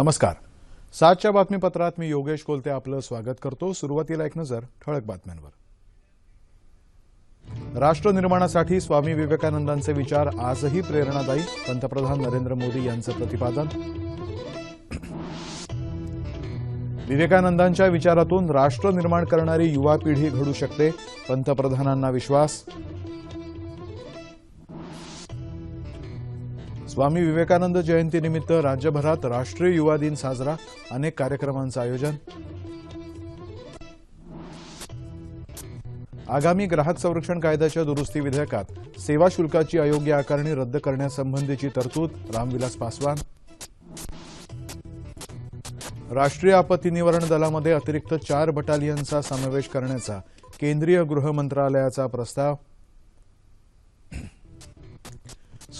नमस्कार. सातच्या बातमीपत्रात मी योगेश कोलते आपलं स्वागत करतो. सुरुवातीला एक नजर ठळक बातम्यांवर. राष्ट्र निर्माणासाठी स्वामी विवेकानंदांचे विचार आजही प्रेरणादायी पंतप्रधान नरेंद्र मोदी यांचं प्रतिपादन. विवेकानंदांच्या विचारातून राष्ट्र निर्माण करणारी युवा पिढी घडू शकते पंतप्रधानांना विश्वास. स्वामी विवेकानंद जयंतीनिमित्त राज्यभरात राष्ट्रीय युवा दिन साजरा. अनेक कार्यक्रमांचं आयोजन. आगामी ग्राहक संरक्षण कायद्याच्या दुरुस्ती विधेयकात सेवा शुल्काची अयोग्य आकारणी रद्द करण्यासंबंधीची तरतूद रामविलास पासवान. राष्ट्रीय आपत्ती निवारण दलामध्ये अतिरिक्त चार बटालियनचा समावेश करण्याचा केंद्रीय गृह मंत्रालयाचा प्रस्ताव.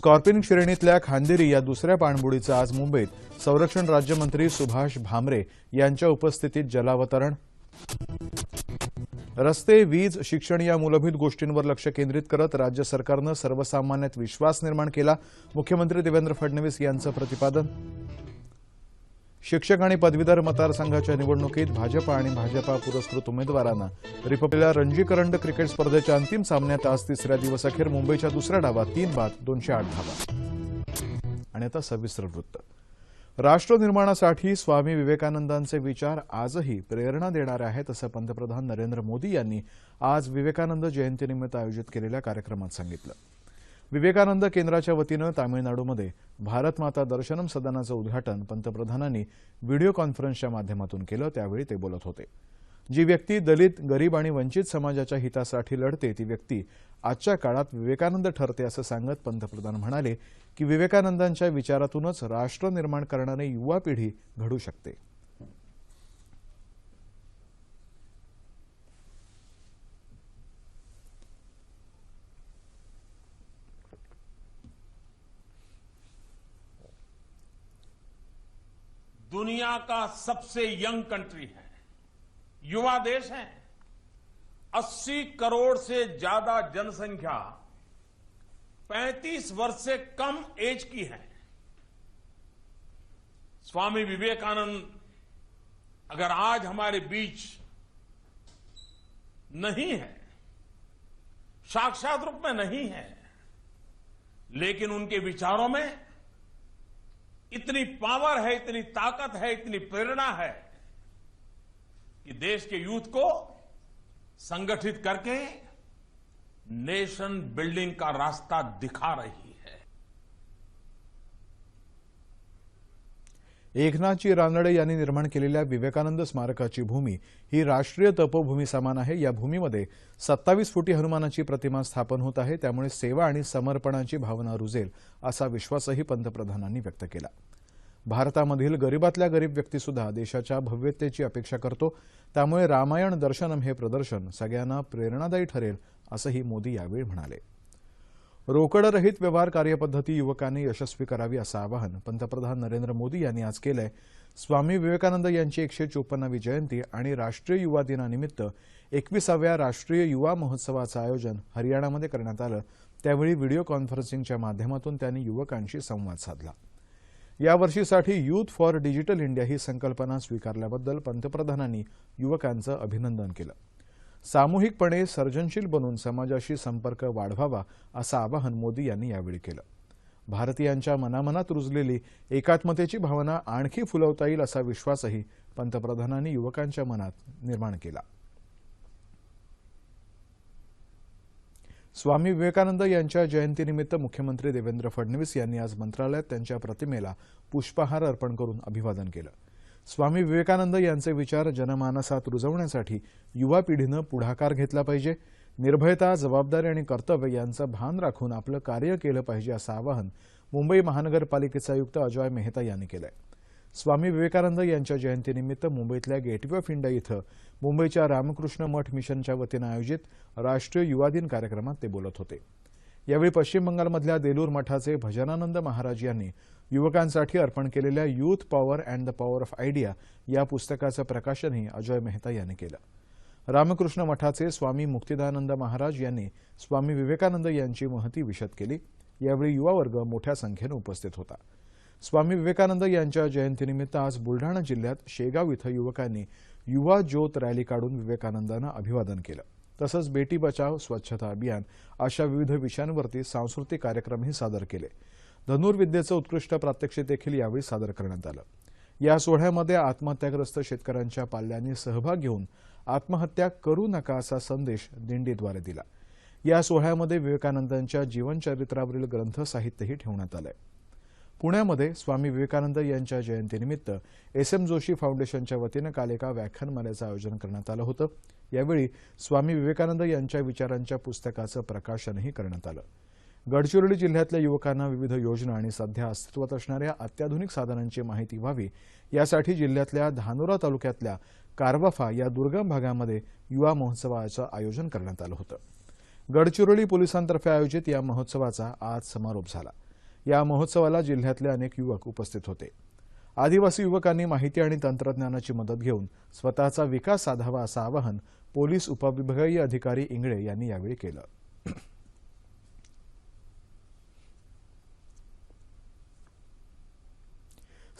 स्कॉर्पिन श्रेणीतल्या खांदेरी या दुसऱ्या पाणबुडीचं आज मुंबईत संरक्षण राज्यमंत्री सुभाष भामरे यांच्या उपस्थितीत जलावतरण. रस्ते वीज शिक्षण या मूलभूत गोष्टींवर लक्ष केंद्रित करत राज्य सरकारनं सर्वसामान्यात विश्वास निर्माण केला. मुख्यमंत्री देवेंद्र फडणवीस यांचं प्रतिपादन. शिक्षक आणि पदवीधर मतदारसंघाच्या निवडणुकीत भाजपा आणि भाजपा पुरस्कृत उमेदवारांना रिपब्लिकला रणजी करंड क्रिकेट स्पर्धेच्या अंतिम सामन्यात आज तिसऱ्या दिवसअखेर मुंबईच्या दुसऱ्या डावात तीन बाद दोनशे आठ धावा. आणि आता सविस्तर वृत्त. राष्ट्र निर्माणासाठी स्वामी विवेकानंदांचे विचार आजही प्रेरणा देणारे आहेत असं पंतप्रधान नरेंद्र मोदी यांनी आज विवेकानंद जयंतीनिमित्त आयोजित केलेल्या कार्यक्रमात सांगितलं. विवेकानंद केंद्राच्या वतीनं तामिळनाडूमध्ये भारत माता दर्शनम सदनाचं उद्घाटन पंतप्रधानांनी व्हिडिओ कॉन्फरन्सच्या माध्यमातून केलं त्यावेळी ते बोलत होते. जी व्यक्ती दलित गरीब आणि वंचित समाजाच्या हितासाठी लढते ती व्यक्ती आजच्या काळात विवेकानंद ठरते असं सांगत पंतप्रधान म्हणाले की विवेकानंदांच्या विचारातूनच राष्ट्र निर्माण करणारी युवा पिढी घडू शकते. दुनिया का सबसे यंग कंट्री है। युवा देश है। 80 करोड़ से ज़्यादा जनसंख्या 35 वर्ष से कम एज की है। स्वामी विवेकानंद, अगर आज हमारे बीच नहीं है, साक्षात रूप में नहीं है, लेकिन उनके विचारों में इतनी पावर है, इतनी ताकत है, इतनी प्रेरणा है कि देश के यूथ को संगठित करके नेशन बिल्डिंग का रास्ता दिखा रही है। एकनाथजी रानडे यांनी निर्माण केलेल्या विवेकानंद स्मारकाची भूमी ही राष्ट्रीय तपोभूमी समान आहे. या भूमीमध्ये सत्तावीस फुटी हनुमानाची प्रतिमा स्थापन होत आहे. त्यामुळे सेवा आणि समर्पणाची भावना रुजेल असा विश्वासही पंतप्रधानांनी व्यक्त केला. भारतामधील गरीबातल्या गरीब व्यक्तीसुद्धा देशाच्या भव्यतेची अपेक्षा करतो. त्यामुळे रामायण दर्शनम हे प्रदर्शन सगळ्यांना प्रेरणादायी ठरेल असंही मोदी यावेळी म्हणाले. रोकडरहित व्यवहार कार्यपद्धती युवकांनी यशस्वी करावी असं आवाहन पंतप्रधान नरेंद्र मोदी यांनी आज केलंय. स्वामी विवेकानंद यांची एकशे चोपन्नावी जयंती आणि राष्ट्रीय युवा दिनानिमित्त एकविसाव्या राष्ट्रीय युवा महोत्सवाचं आयोजन हरियाणामध्ये करण्यात आलं. त्यावेळी व्हिडिओ कॉन्फरन्सिंगच्या माध्यमातून त्यांनी युवकांशी संवाद साधला. यावर्षीसाठी युथ फॉर डिजिटल इंडिया ही संकल्पना स्वीकारल्याबद्दल पंतप्रधानांनी युवकांचं अभिनंदन केलं. सामूहिकपणे सर्जनशील बनून समाजाशी संपर्क वाढवावा असं आवाहन मोदी यांनी यावेळी केलं. भारतीयांच्या मनामनात रुजलेली एकात्मतेची भावना आणखी फुलवता येईल असा विश्वासही पंतप्रधानांनी युवकांच्या मनात निर्माण केला. स्वामी विवेकानंद यांच्या जयंतीनिमित्त मुख्यमंत्री देवेंद्र फडणवीस यांनी आज मंत्रालयात त्यांच्या प्रतिमेला पुष्पहार अर्पण करून अभिवादन केलं. स्वामी विवेकानंद यांचे विचार जनमानसात रुजवण्यासाठी युवा पिढीनं पुढाकार घेतला पाहिजे. निर्भयता जबाबदारी आणि कर्तव्य यांचं भान राखून आपलं कार्य केलं पाहिजे असं आवाहन मुंबई महानगरपालिकेचे आयुक्त अजॉय मेहता यांनी केलंय. स्वामी विवेकानंद यांच्या जयंतीनिमित्त मुंबईतल्या गेटवे ऑफ इंडिया इथं मुंबईच्या रामकृष्ण मठ मिशनच्या वतीनं आयोजित राष्ट्रीय युवा दिन कार्यक्रमात ते बोलत होते. यावेळी पश्चिम बंगालमधल्या देलूर मठाचे भजनानंद महाराज यांनी युवकांसाठी अर्पण केलेल्या youth power and the power of idea या पुस्तकाचं प्रकाशनही अजय मेहता यांनी केलं. रामकृष्ण मठाचे स्वामी मुक्तिदानंद महाराज यांनी स्वामी विवेकानंद यांची महती विशद केली. यावेळी युवा वर्ग मोठ्या संख्येनं उपस्थित होता. स्वामी विवेकानंद यांच्या जयंतीनिमित्त आज बुलढाणा जिल्ह्यात शेगाव इथं युवकांनी युवा ज्योत रॅली काढून विवेकानंदांना अभिवादन केलं. तसंच बेटी बचाव स्वच्छता अभियान अशा विविध विषयांवरती सांस्कृतिक कार्यक्रमही सादर केले. धनुर्विद्येचं उत्कृष्ट प्रात्यक्षिक देखील यावेळी सादर करण्यात आलं. या सोहळ्यामध्ये आत्महत्याग्रस्त शेतकऱ्यांच्या पाल्यांनी सहभाग घेऊन आत्महत्या करू नका असा संदेश दिंडीद्वारे दिला. या सोहळ्यामध्ये विवेकानंदांच्या जीवनचरित्रावरील ग्रंथ साहित्यही ठेवण्यात आलंय. पुण्यामध्ये स्वामी विवेकानंद यांच्या जयंतीनिमित्त एस एम जोशी फाउंडेशनच्या वतीनं काल एका व्याख्यानमालेचं आयोजन करण्यात आलं होतं. यावेळी स्वामी विवेकानंद यांच्या विचारांच्या पुस्तकाचं प्रकाशनही करण्यात आलं. गडचिरोली जिल्ह्यातल्या युवकांना विविध योजना आणि सध्या अस्तित्वात असणाऱ्या अत्याधुनिक साधनांची माहिती व्हावी. यासाठी जिल्ह्यातल्या धानोरा तालुक्यातल्या कारवाफा या दुर्गम भागामध्ये युवा महोत्सवाचं आयोजन करण्यात आलं होतं. गडचिरोली पोलिसांतर्फे आयोजित या महोत्सवाचा आज समारोप झाला. या महोत्सवाला जिल्ह्यातले अनेक युवक उपस्थित होते. आदिवासी युवकांनी माहिती आणि तंत्रज्ञानाची मदत घेऊन स्वतःचा विकास साधावा असं आवाहन पोलीस उपविभागीय अधिकारी इंगळे यांनी यावेळी केलं.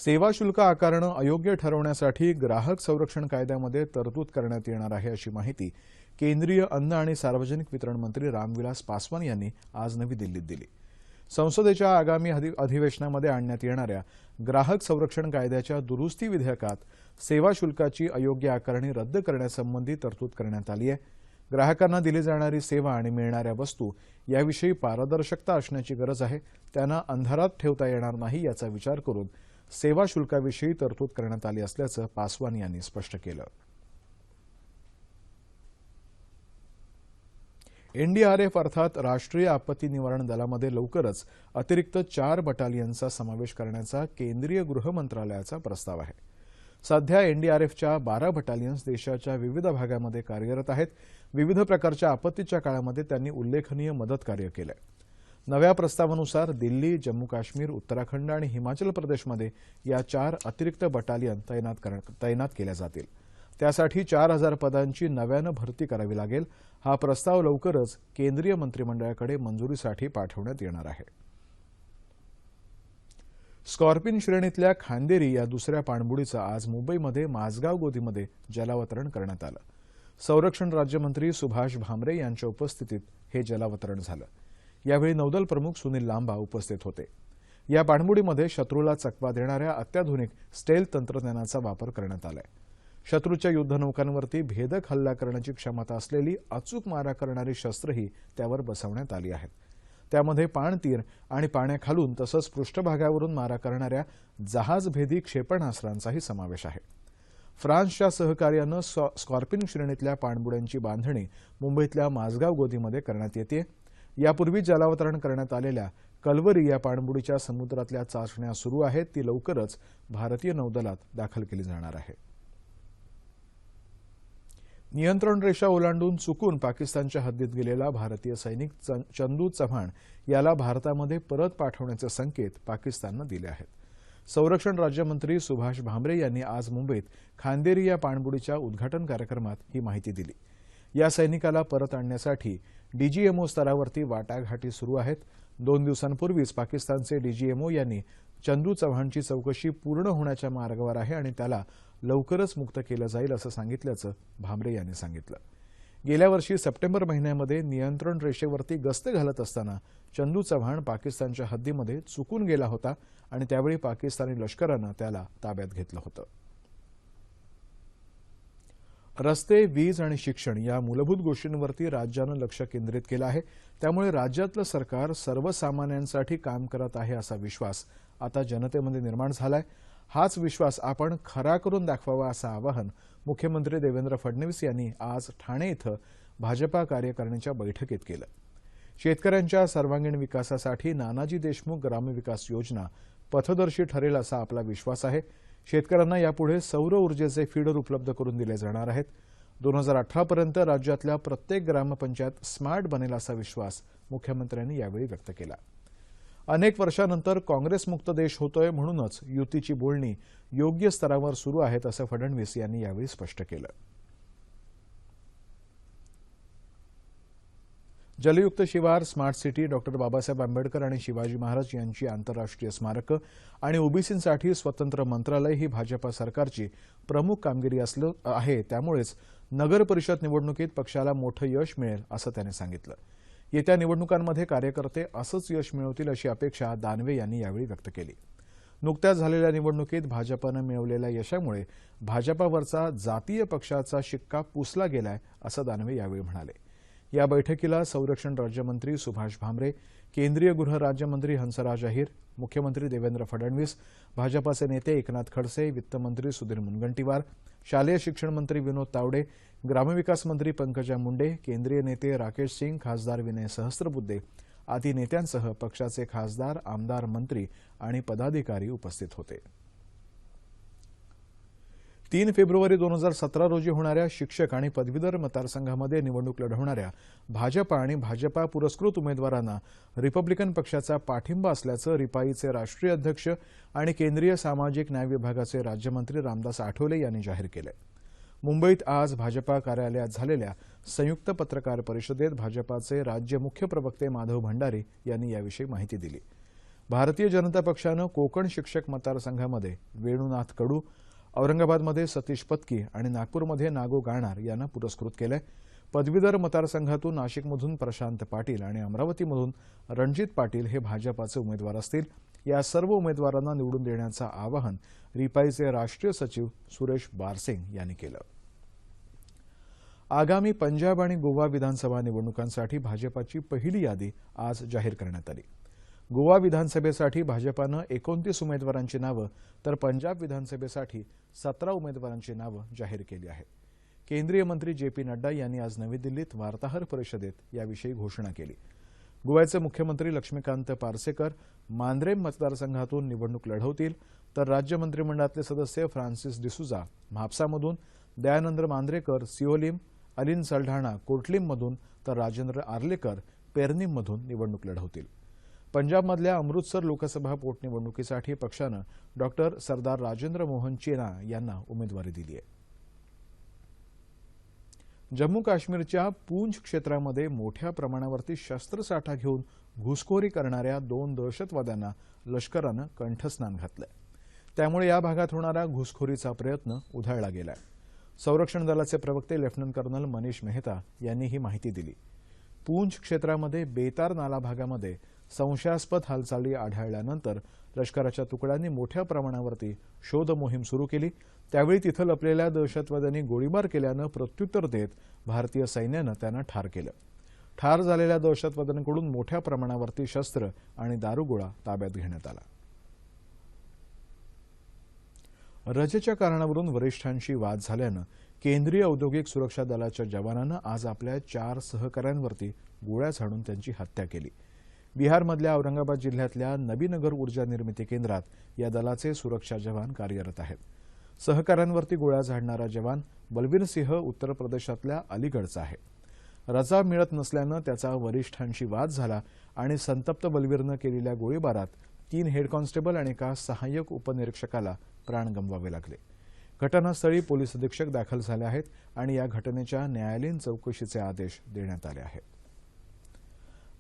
सेवा शुल्क आकारणं अयोग्य ठरवण्यासाठी ग्राहक संरक्षण कायद्यामध्ये तरतूद करण्यात येणार आहे अशी माहिती केंद्रीय अन्न आणि सार्वजनिक वितरण मंत्री रामविलास पासवान यांनी आज नवी दिल्लीत दिली. संसदेच्या आगामी अधि- अधिवेशनामध्ये आणण्यात येणाऱ्या ग्राहक संरक्षण कायद्याच्या दुरुस्ती विधेयकात सेवा शुल्काची अयोग्य आकारणी रद्द करण्यासंबंधी तरतूद करण्यात आली आहे. ग्राहकांना दिली जाणारी सेवा आणि मिळणाऱ्या वस्तू याविषयी पारदर्शकता असण्याची गरज आहे. त्यांना अंधारात ठेवता येणार नाही याचा विचार करून सेवा शुल्काविषयी तरतूद करण्यात आली असल्याचं पासवान यांनी स्पष्ट केलं. एनडीआरएफ अर्थात राष्ट्रीय आपत्ती निवारण दलामध्ये लवकरच अतिरिक्त चार बटालियनचा समावेश करण्याचा केंद्रीय गृह मंत्रालयाचा प्रस्ताव आहे. सध्या एनडीआरएफच्या बारा बटालियन्स देशाच्या विविध भागामध्ये कार्यरत आहेत. विविध प्रकारच्या आपत्तीच्या काळामध्ये त्यांनी उल्लेखनीय मदत कार्य केलंय. नव्या प्रस्तावानुसार दिल्ली जम्मू काश्मीर उत्तराखंड आणि हिमाचल प्रदेशमध्ये या चार अतिरिक्त बटालियन तैनात तैनात केल्या जातील. त्यासाठी चार हजार पदांची नव्यानं भरती करावी लागेल. हा प्रस्ताव लवकरच केंद्रीय मंत्रिमंडळाकडे मंजुरीसाठी पाठवण्यात येणार आहे. स्कॉर्पिन श्रेणीतल्या खांदेरी या दुसऱ्या पाणबुडीचं आज मुंबईमध्ये माझगाव गोदीमध्ये जलावतरण करण्यात आलं. संरक्षण राज्यमंत्री सुभाष भामरे यांच्या उपस्थितीत हे जलावतरण झालं. यावेळी नौदल प्रमुख सुनील लांबा उपस्थित होते. या पाणबुडीमध्ये शत्रूला चकवा देणाऱ्या अत्याधुनिक स्टेल तंत्रज्ञानाचा वापर करण्यात आलाय. शत्रूच्या युद्धनौकांवरती भेदक हल्ला करण्याची क्षमता असलेली अचूक मारा करणारी शस्त्रही त्यावर बसवण्यात आली आहेत. त्यामध्ये पाणतीर आणि पाण्याखालून तसंच पृष्ठभागावरून मारा करणाऱ्या जहाजभेदी क्षेपणास्त्रांचाही समावेश आहे. फ्रान्सच्या सहकार्यानं स्कॉर्पिन श्रेणीतल्या पाणबुड्यांची बांधणी मुंबईतल्या माझगाव गोदीमध्ये करण्यात येते यापूर्वी जलावतरण करण्यात आलेल्या कलवरी या पाणबुडीच्या समुद्रातल्या चाचण्या सुरू आहेत. ती लवकरच भारतीय नौदलात दाखल केली जाणार आहे. नियंत्रण रेषा ओलांडून चुकून पाकिस्तानच्या हद्दीत गेलेला भारतीय सैनिक चंदू चव्हाण याला भारतामध्ये परत पाठवण्याचे संकेत पाकिस्ताननं दिले आहेत. संरक्षण राज्यमंत्री सुभाष भामरे यांनी आज मुंबईत खांदेरी या पाणबुडीच्या उद्घाटन कार्यक्रमात ही माहिती दिली. या सैनिकाला परत आणण्यासाठी डीजीएमओ स्तरावरती वाटाघाटी सुरू आहेत. दोन दिवसांपूर्वीच पाकिस्तानचे डीजीएमओ यांनी चंदू चव्हाणची चौकशी पूर्ण होण्याच्या मार्गावर आहे आणि त्याला लवकरच मुक्त केलं जाईल असं सांगितल्याचं भामरे यांनी सांगितलं. गेल्या वर्षी सप्टेंबर महिन्यामध्ये नियंत्रण रेषेवरती गस्त घालत असताना चंदू चव्हाण पाकिस्तानच्या हद्दीमध्ये चुकून गेला होता आणि त्यावेळी पाकिस्तानी लष्करानं त्याला ताब्यात घेतलं होतं. रस्ते वीज आणि शिक्षण या मूलभूत गोष्टींवरती राज्यानं लक्ष केंद्रित केलं आहे. त्यामुळे राज्यातलं सरकार सर्वसामान्यांसाठी काम करत आहे असा विश्वास आता जनतेमध्ये निर्माण झालाय. हाच विश्वास आपण खरा करून दाखवावा असं आवाहन मुख्यमंत्री देवेंद्र फडणवीस यांनी आज ठाणे इथं भाजपा कार्यकारिणीच्या बैठकीत केलं. शेतकऱ्यांच्या सर्वांगीण विकासासाठी नानाजी देशमुख ग्रामविकास योजना पथदर्शी ठरेल असा आपला विश्वास आहे. शेतकऱ्यांना यापुढे सौर ऊर्जेचे फीडर उपलब्ध करून दिले जाणार आहेत. दोन हजार अठरापर्यंत राज्यातल्या प्रत्येक ग्रामपंचायत स्मार्ट बनेल असा विश्वास मुख्यमंत्र्यांनी यावेळी व्यक्त केला. अनेक वर्षानंतर काँग्रेसमुक्त देश होतोय म्हणूनच युतीची बोलणी योग्य स्तरावर सुरू आहेत असं फडणवीस यांनी यावेळी स्पष्ट केलं. Jalyukt Shivar smart city doctor Babasaheb Ambedkar आणि शिवाजी महाराज यांची आंतरराष्ट्रीय स्मारकं आणि ओबीसींसाठी स्वतंत्र मंत्रालय ही भाजपा सरकारची प्रमुख कामगिरी असलं आहे. त्यामुळेच नगर परिषद निवडणुकीत पक्षाला मोठं यश मिळेल असं त्याने सांगितलं. येत्या निवडणुकांमध्ये कार्यकर्ते असंच यश मिळवतील अशी अपेक्षा दानवे यांनी यावेळी व्यक्त केली. नुकत्याच झालेल्या निवडणुकीत भाजपानं मिळवलेल्या यशामुळे भाजपावरचा जातीय पक्षाचा शिक्का पुसला गेलाय असं दानवे यावेळी म्हणाले. या बैठकीला संरक्षण राज्यमंत्री सुभाष भामरे केंद्रीय गृह राज्यमंत्री हंसराज अहिर मुख्यमंत्री देवेंद्र फडणवीस भाजपाचे नेते एकनाथ खडसे वित्तमंत्री सुधीर मुनगंटीवार शालेय शिक्षण मंत्री विनोद तावडे ग्रामविकास मंत्री पंकजा मुंडे केंद्रीय नेते राकेश सिंग खासदार विनय सहस्त्रबुद्धे आदी नेत्यांसह पक्षाचे खासदार आमदार मंत्री आणि पदाधिकारी उपस्थित होते. तीन फेब्रुवारी दोन हजार सतरा रोजी होणाऱ्या शिक्षक आणि पदवीधर मतदारसंघामध्ये निवडणूक लढवणाऱ्या भाजपा आणि भाजपा पुरस्कृत उमेदवारांना रिपब्लिकन पक्षाचा पाठिंबा असल्याचं रिपाईचे राष्ट्रीय अध्यक्ष आणि केंद्रीय सामाजिक न्याय विभागाचे राज्यमंत्री रामदास आठवले यांनी जाहीर केलं. मुंबईत आज भाजपा कार्यालयात झालेल्या संयुक्त पत्रकार परिषदेत भाजपाचे राज्य मुख्य प्रवक्ते माधव भंडारी यांनी याविषयी माहिती दिली. भारतीय जनता पक्षानं कोकण शिक्षक मतदारसंघामध्ये वेणुनाथ कडू औरंगाबादमध्ये सतीश पत्की आणि नागपूरमध्ये नागो गाणार यांना पुरस्कृत केलंय. पदवीधर मतदारसंघातून नाशिकमधून प्रशांत पाटील आणि अमरावतीमधून रणजित पाटील हे भाजपाचे उमेदवार असतील. या सर्व उमेदवारांना निवडून देण्याचं आवाहन रिपाईचे राष्ट्रीय सचिव सुरेश बारसिंग यांनी केलं. आगामी पंजाब आणि गोवा विधानसभा निवडणुकांसाठी भाजपाची पहिली यादी आज जाहीर करण्यात आली. गोवा विधानसभेसाठी भाजपानं एकोणतीस उमेदवारांची नावं तर पंजाब विधानसभेसाठी सतरा उमेदवारांची नावं जाहीर केली आहेत. केंद्रीय मंत्री जे पी नड्डा यांनी आज नवी दिल्लीत वार्ताहर परिषदेत याविषयी घोषणा केली. गोव्याचे मुख्यमंत्री लक्ष्मीकांत पार्सेकर मांद्रेम मतदारसंघातून निवडणूक लढवतील तर राज्य मंत्रिमंडळातले सदस्य फ्रान्सिस डिसुजा म्हापसामधून दयानंद मांद्रेकर सिओलिम अलिन सलढाणा कोटलीममधून तर राजेंद्र आर्लेकर पेरनीममधून निवडणूक लढवतील. पंजाबमधल्या अमृतसर लोकसभा पोटनिवडणुकीसाठी पक्षानं डॉक्टर सरदार राजेंद्र मोहन चेना यांना उमेदवारी दिली आहे. जम्मू काश्मीरच्या पूंछ क्षेत्रामध्ये मोठ्या प्रमाणावरती शस्त्रसाठा घेऊन घुसखोरी करणाऱ्या दोन दहशतवाद्यांना लष्करानं कंठस्नान घातलंय त्यामुळे या भागात होणारा घुसखोरीचा प्रयत्न उधळला गेलाय. संरक्षण दलाचे प्रवक्ते लेफ्टनंट कर्नल मनीष मेहता यांनी ही माहिती दिली. पूंछ क्षेत्रामध्ये बेतार नाला भागामध्ये संशयास्पद हालचाली आढळल्यानंतर लष्कराच्या तुकड्यांनी मोठ्या प्रमाणावरती शोध मोहीम सुरू केली. त्यावेळी तिथं लपलेल्या दहशतवाद्यांनी गोळीबार केल्यानं प्रत्युत्तर देत भारतीय सैन्यानं त्यांना ठार केलं. ठार झालेल्या दहशतवाद्यांकडून मोठ्या प्रमाणावरती शस्त्र आणि दारुगोळा ताब्यात घेण्यात आला. रजेच्या कारणावरून वरिष्ठांशी वाद झाल्यानं केंद्रीय औद्योगिक सुरक्षा दलाच्या जवानानं आज आपल्या चार सहकाऱ्यांवरती गोळ्या झाडून त्यांची हत्या केली. बिहारमधल्या औरंगाबाद जिल्ह्यातल्या नबीनगर ऊर्जा निर्मिती केंद्रात या दलाचे सुरक्षा जवान कार्यरत आहेत. सहकाऱ्यांवरती गोळ्या झाडणारा जवान बलवीर सिंह उत्तर प्रदेशातल्या अलीगडचा आहे. रजा मिळत नसल्यानं त्याचा वरिष्ठांशी वाद झाला आणि संतप्त बलवीरनं केलेल्या गोळीबारात तीन हेड कॉन्स्टेबल आणि एका सहाय्यक उपनिरीक्षकाला प्राण गमवावे लागले. घटनास्थळी पोलीस अधीक्षक दाखल झाले आहेत आणि या घटनेच्या न्यायालयीन चौकशीचे आदेश देण्यात आले आहेत.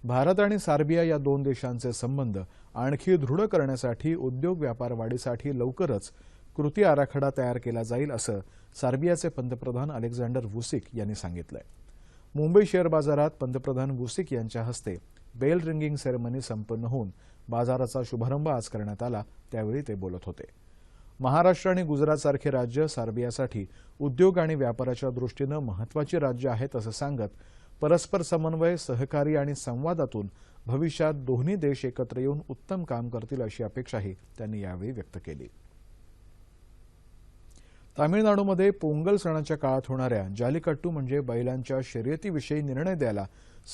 भारत आणि सार्बिया या दोन देशांचे संबंध आणखी दृढ करण्यासाठी उद्योग व्यापार वाढीसाठी लवकरच कृती आराखडा तयार केला जाईल असं सार्बियाचे पंतप्रधान अलेक्झांडर वुसिक यांनी सांगितलंय. मुंबई शेअर बाजारात पंतप्रधान वुसिक यांच्या हस्ते बेल रिंगिंग सेरेमनी संपन्न होऊन बाजाराचा शुभारंभ आज करण्यात आला त्यावेळी ते बोलत होते. महाराष्ट्र आणि गुजरातसारखे राज्य सार्बियासाठी उद्योग आणि व्यापाराच्या दृष्टीनं महत्वाची राज्य आहेत असं सांगत परस्पर समन्वय सहकारी आणि संवादातून भविष्यात दोन्ही देश एकत्र येऊन उत्तम काम करतील अशी अपेक्षाही त्यांनी यावेळी व्यक्त केली. तामिळनाडूमध्ये पोंगल सणाच्या काळात होणाऱ्या जालिकट्टू म्हणजे बैलांच्या शर्यतीविषयी निर्णय द्यायला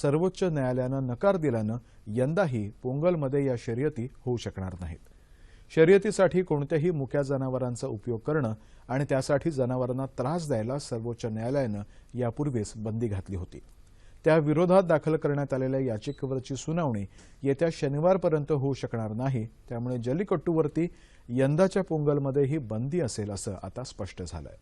सर्वोच्च न्यायालयानं नकार दिल्यानं यंदाही पोंगलमध्ये या शर्यती होऊ शकणार नाहीत. शर्यतीसाठी कोणत्याही मुक्या जनावरांचा उपयोग करणं आणि त्यासाठी जनावरांना त्रास द्यायला सर्वोच्च न्यायालयानं यापूर्वीच बंदी घातली होती. त्या विरोधात दाखल करण्यात आलेल्या याचिकेवरची सुनावणी येत्या शनिवारपर्यंत होऊ शकणार नाही. त्यामुळे जल्लीकट्टूवरती यंदाच्या पोंगलमध्ये ही बंदी असेल असं आता स्पष्ट झालंय.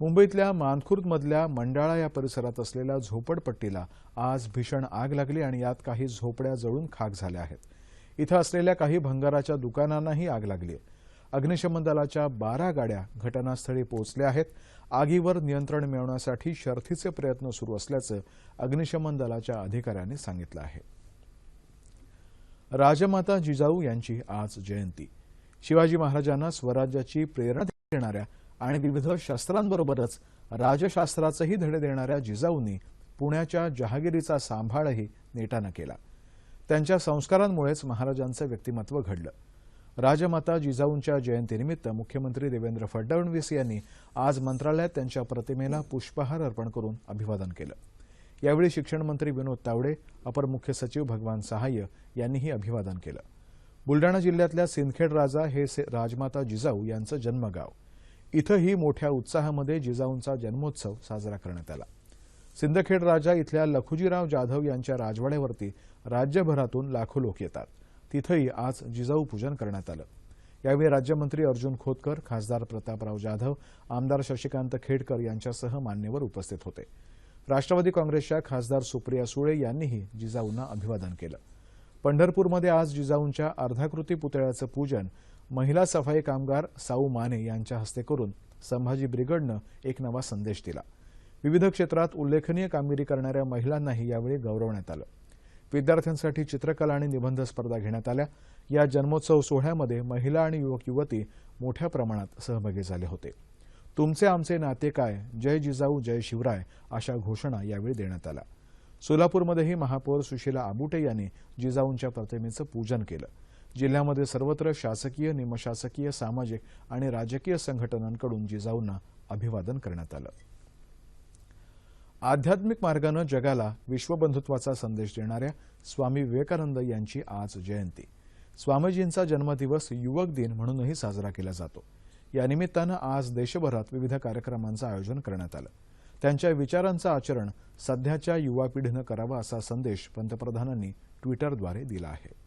मुंबईतल्या मानखुर्दमधल्या मंडाळा या परिसरात असलेल्या झोपडपट्टीला आज भीषण आग लागली आणि यात काही झोपड्या जळून खाक झाल्या आहेत. इथं असलेल्या काही भंगाराच्या दुकानांनाही आग लागली अग्निशमन दलाच्या बारा गाड्या घटनास्थळी पोहोचल्या आहेत. आगीवर नियंत्रण मिळवण्यासाठी शर्थीचे प्रयत्न सुरू असल्याचं अग्निशमन दलाच्या अधिकाऱ्यांनी सांगितलं आहे. राजमाता जिजाऊ यांची आज जयंती. शिवाजी महाराजांना स्वराज्याची प्रेरणा देणाऱ्या आणि विविध शास्त्रांबरोबरच राजशास्त्राचंही धडे देणाऱ्या जिजाऊंनी पुण्याच्या जहागिरीचा सांभाळही नेटानं केला. त्यांच्या संस्कारांमुळेच महाराजांचं व्यक्तिमत्व घडलं. राजमाता जिजाऊंच्या जयंतीनिमित्त मुख्यमंत्री देवेंद्र फडणवीस यांनी आज मंत्रालयात त्यांच्या प्रतिमेला पुष्पहार अर्पण करून अभिवादन केलं. यावेळी शिक्षण मंत्री विनोद तावडे अपर मुख्य सचिव भगवान सहाय्य यांनीही अभिवादन केलं. बुलडाणा जिल्ह्यातल्या सिंदखेड राजा हे से- राजमाता जिजाऊ यांचं जन्मगाव. इथंही मोठ्या उत्साहामध्ये जिजाऊंचा जन्मोत्सव साजरा करण्यात आला. सिंदखेड राजा इथल्या लखुजीराव जाधव यांच्या राजवाड्यावरती राज्यभरातून लाखो लोक येतात. तिथंही आज जिजाऊ पूजन करण्यात आलं. यावेळी राज्यमंत्री अर्जुन खोतकर खासदार प्रतापराव जाधव आमदार शशिकांत खेडकर यांच्यासह मान्यवर उपस्थित होते. राष्ट्रवादी काँग्रेसच्या खासदार सुप्रिया सुळे यांनीही जिजाऊंना अभिवादन केलं. पंढरपूरमध्ये आज जिजाऊंच्या अर्धाकृती पुतळ्याचं पूजन महिला सफाई कामगार साऊ माने यांच्या हस्ते करून संभाजी ब्रिगेडनं एक नवा संदेश दिला. विविध क्षेत्रात उल्लेखनीय कामगिरी करणाऱ्या महिलांनाही यावेळी गौरवण्यात आलं. विद्यार्थ्यांसाठी चित्रकला आणि निबंध स्पर्धा घेण्यात आल्या. या जन्मोत्सव सोहळ्यामध्ये महिला आणि युवक युवती मोठ्या प्रमाणात सहभागी झाले होते. तुमचे आमचे नाते काय? जय जिजाऊ जय शिवराय अशा घोषणा यावेळी देण्यात आल्या. सोलापूरमध्येही महापौर सुशीला आबुटे यांनी जिजाऊंच्या प्रतिमेचं पूजन केलं. जिल्ह्यामध्ये सर्वत्र शासकीय निमशासकीय सामाजिक आणि राजकीय संघटनांकडून जिजाऊंना अभिवादन करण्यात आलं. आध्यात्मिक मार्गानं जगाला विश्वबंधुत्वाचा संदेश देणाऱ्या स्वामी विवेकानंद यांची आज जयंती. स्वामीजींचा जन्मदिवस युवक दिन म्हणूनही साजरा केला जातो. या निमित्तानं आज देशभरात विविध कार्यक्रमांचं आयोजन करण्यात आलं. त्यांच्या विचारांचं आचरण सध्याच्या युवा पिढीनं करावं असा संदेश पंतप्रधानांनी ट्विटरद्वारे दिला आहे.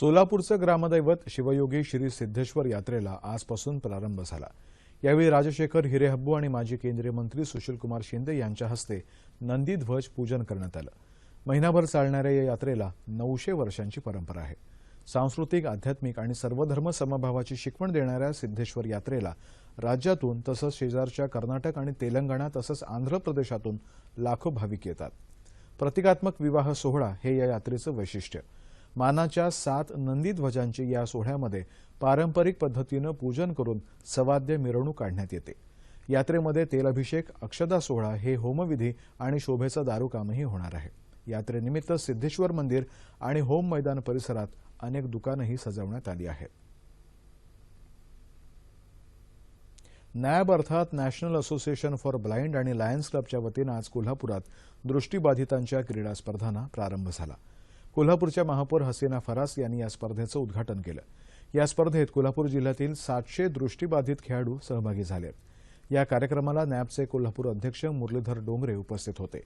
सोलापूरचं ग्रामदैवत शिवयोगी श्री सिद्धेश्वर यात्रेला आजपासून प्रारंभ झाला. यावेळी राजशेखर हिरेहब्बू आणि माजी केंद्रीय मंत्री सुशीलकुमार शिंदे यांच्या हस्ते नंदीध्वज पूजन करण्यात आलं. महिनाभर चालणाऱ्या या यात्रेला नऊशे वर्षांची परंपरा आहे. सांस्कृतिक आध्यात्मिक आणि सर्वधर्म समभावाची शिकवण देणाऱ्या सिद्धेश्वर यात्रेला राज्यातून तसंच शेजारच्या कर्नाटक आणि तेलंगणा तसंच आंध्र प्रदेशातून लाखो भाविक येतात. प्रतिकात्मक विवाह सोहळा हे या यात्रेचं वैशिष्ट्य. मानाच्या सात नंदी ध्वजांची या सोहळ्यामध्ये पारंपरिक पद्धतीनं पूजन करून सवाद्य मिरवणूक काढण्यात येते. यात्रेमध्ये तेलाभिषेक अक्षदा सोहळा हे होमविधी आणि शोभेचं दारूकामही होणार आहे. यात्रेनिमित्त सिद्धेश्वर मंदिर आणि होम मैदान परिसरात अनेक दुकानंही सजवण्यात आली आहेत. नॅब अर्थात नॅशनल असोसिएशन फॉर ब्लाइंड आणि लायन्स क्लबच्या वतीनं आज कोल्हापुरात दृष्टीबाधितांच्या क्रीडा स्पर्धांना प्रारंभ झाला. कोल्हापूरच्या महापौर हसीना फरास यांनी या स्पर्धेचं उद्घाटन केलं. या स्पर्धेत कोल्हापूर जिल्ह्यातील सातशे दृष्टीबाधित खेळाडू सहभागी झाले. या कार्यक्रमाला नॅबचे कोल्हापूर अध्यक्ष मुरलीधर डोंगरे उपस्थित होते.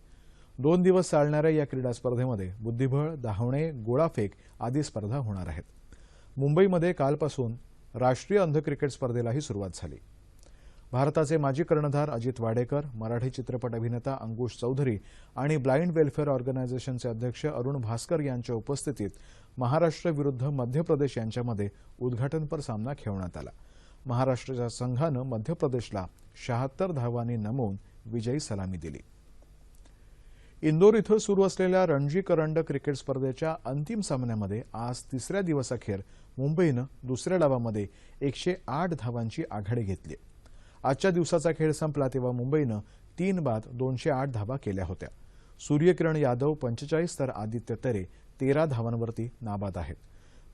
दोन दिवस चालणाऱ्या या क्रीडा स्पर्धेमध्ये बुद्धिबळ धावणे गोळाफेक आदी स्पर्धा होणार आहेत. मुंबईमध्ये कालपासून राष्ट्रीय अंध क्रिकेट स्पर्धेलाही सुरुवात झाली. भारताचे माजी कर्णधार अजित वाडेकर मराठी चित्रपट अभिनेता अंकुश चौधरी आणि ब्लाइंड वेलफेअर ऑर्गनायझेशनचे अध्यक्ष अरुण भास्कर यांच्या उपस्थितीत महाराष्ट्र विरुद्ध मध्य प्रदेश यांच्यामध्ये उद्घाटनपर सामना खेळवण्यात आला. महाराष्ट्राच्या संघानं मध्य प्रदेशला शहात्तर धावांनी नमवून विजयी सलामी दिली. इंदोर इथं सुरू असलेल्या रणजी करंडक क्रिकेट स्पर्धेच्या अंतिम सामन्यामध्ये आज तिसऱ्या दिवसाखेर मुंबईनं दुसऱ्या डावामध्ये एकशे आठ धावांची आघाडी घेतली. आजच्या दिवसाचा खेळ संपला तेव्हा मुंबईनं तीन बाद दोनशे आठ धावा केल्या होत्या. सूर्यकिरण यादव पंचेचाळीस तर आदित्य तरे तेरा धावांवरती नाबाद आहेत.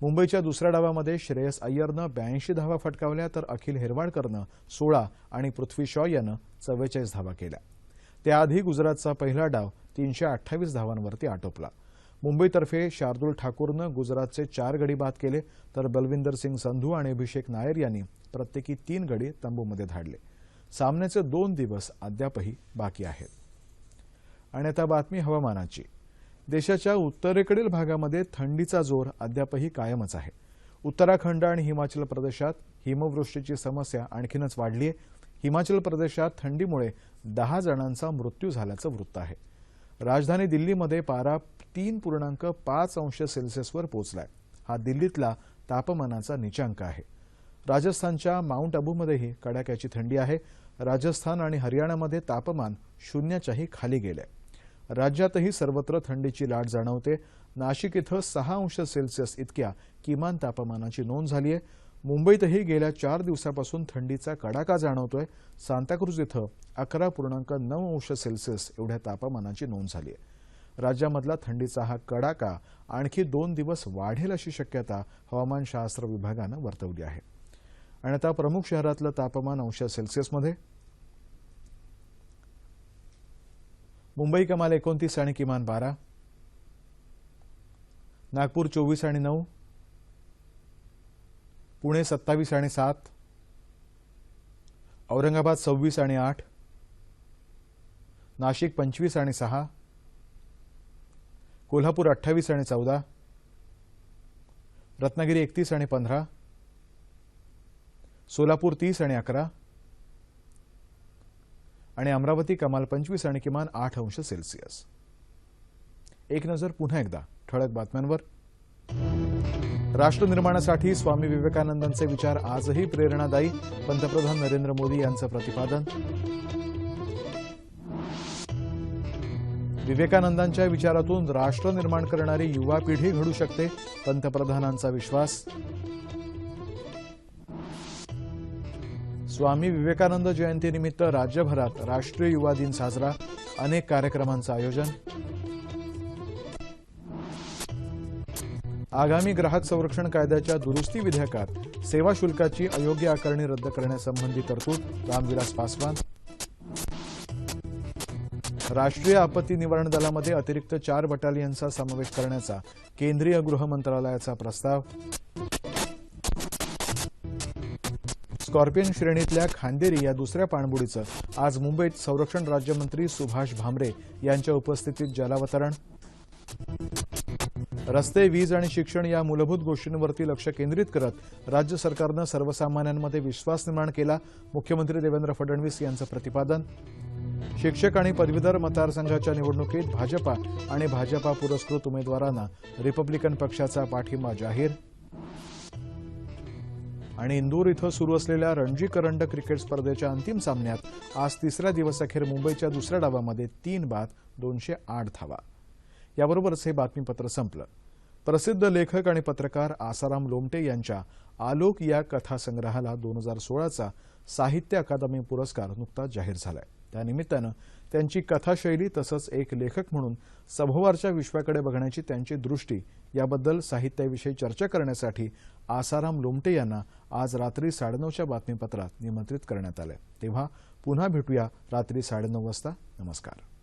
मुंबईच्या दुसऱ्या डावामध्ये श्रेयस अय्यरनं ब्याऐंशी धावा फटकावल्या तर अखिल हेरवाडकरनं सोळा आणि पृथ्वी शॉ यानं चव्वेचाळीस धावा केल्या. त्याआधी गुजरातचा पहिला डाव तीनशे अठ्ठावीस धावांवरती आटोपला. मुंबईतर्फे शार्दूल ठाकूरनं गुजरातचे चार गडी बाद केले तर बलविंदर सिंग संधू आणि अभिषेक नायर यांनी प्रत्येकी तीन गडी तंबूमध्ये धाडले. सामन्याचे दोन दिवस अद्यापही बाकी आहेत. आणि आता बातमी हवामानाची. देशाच्या उत्तरेकडील भागामध्ये थंडीचा जोर अद्यापही कायमच आहे. उत्तराखंड आणि हिमाचल प्रदेशात हिमवृष्टीची समस्या आणखीनच वाढली आहे हिमाचल प्रदेशात थंडीमुळे दहा जणांचा मृत्यू झाल्याचं वृत्त आहे. राजधानी दिल्लीमध्ये पारा तीन पूर्णांक पाच अंश सेल्सिअसवर पोहोचलाय. हा दिल्लीतला तापमानाचा निचांक आहे. राजस्थानच्या माउंट अबूमध्येही कडाक्याची थंडी आहे. राजस्थान आणि हरियाणामध्ये तापमान शून्याच्याही खाली गेलंय. राज्यातही सर्वत्र थंडीची लाट जाणवते. नाशिक इथं सहा अंश सेल्सिअस इतक्या किमान तापमानाची नोंद झाली आहे मुंबईतही गेल्या चार दिवसापासून थंडीचा कडाका जाणवतोय. सांताक्रूज इथं अकरा पूर्णांक नऊ अंश सेल्सिअस एवढ्या तापमानाची नोंद झाली आहे. राज्यामधला थंडीचा हा कडाका आणखी दोन दिवस वाढेल अशी शक्यता हवामानशास्त्र विभागानं वर्तवली आहे. आणि आता प्रमुख शहरातलं तापमान अंश सेल्सिअसमध्ये. मुंबई कमाल एकोणतीस आणि किमान बारा. नागपूर चोवीस आणि नऊ. पुणे सत्तावीस आणि सात औरंगाबाद सव्वीस आणि आठ नाशिक पंचवीस आणि सहा कोल्हापूर अठ्ठावीस आणि चौदा रत्नागिरी एकतीस आणि पंधरा सोलापूर तीस आणि अकरा आणि अमरावती कमाल पंचवीस आणि किमान आठ अंश सेल्सिअस. एक नजर पुन्हा एकदा ठळक बातम्यांवर. राष्ट्रनिर्माणासाठी स्वामी विवेकानंदांचे विचार आजही प्रेरणादायी. पंतप्रधान नरेंद्र मोदी यांचं प्रतिपादन. विवेकानंदांच्या विचारातून राष्ट्र निर्माण करणारी युवा पिढी घडू शकते पंतप्रधानांचा विश्वास. स्वामी विवेकानंद जयंतीनिमित्त राज्यभरात राष्ट्रीय युवा दिन साजरा. अनेक कार्यक्रमांचं आयोजन. आगामी ग्राहक संरक्षण कायद्याच्या दुरुस्ती विधेयकात सेवा शुल्काची अयोग्य आकारणी रद्द करण्यासंबंधी तरतूद रामविलास पासवान. राष्ट्रीय आपत्ती निवारण दलामध्ये अतिरिक्त चार बटालियनचा समावेश करण्याचा केंद्रीय गृह मंत्रालयाचा प्रस्ताव. स्कॉर्पियन श्रेणीतल्या खांदेरी या दुसऱ्या पाणबुडीचं आज मुंबईत संरक्षण राज्यमंत्री सुभाष भामरे यांच्या उपस्थितीत जलावतरण. रस्ते वीज आणि शिक्षण या मूलभूत गोष्टींवरती लक्ष केंद्रित करत राज्य सरकारनं सर्वसामान्यांमध्ये विश्वास निर्माण केला. मुख्यमंत्री देवेंद्र फडणवीस यांचं प्रतिपादन. शिक्षक आणि पदवीधर मतदारसंघाच्या निवडणुकीत भाजपा आणि भाजपा पुरस्कृत उमेदवारांना रिपब्लिकन पक्षाचा पाठिंबा जाहीर. आणि इंदूर इथं सुरू असलेल्या रणजी करंड क्रिकेट स्पर्धेच्या अंतिम सामन्यात आज तिसऱ्या दिवसाखेर मुंबईच्या दुसऱ्या डावामध्ये तीन बाद दोनशे आठ धावा. याबरोबरच हे बातमीपत्र संपलं. प्रसिद्ध लेखक आणि पत्रकार आसाराम लोमटे यांच्या आलोक या कथासंग्रहाला दोन हजार सोळाचा साहित्य अकादमी पुरस्कार नुकताच जाहीर झालाय. त्यानिमित्तानं त्यांची कथाशैली तसंच एक लेखक म्हणून सभोवारच्या विश्वाकडे बघण्याची त्यांची दृष्टी याबद्दल साहित्याविषयी चर्चा करण्यासाठी आसाराम लोमटे यांना आज रात्री साडेनऊच्या बातमीपत्रात निमंत्रित करण्यात आलं तेव्हा पुन्हा भेटूया रात्री साडेनऊ वाजता. नमस्कार.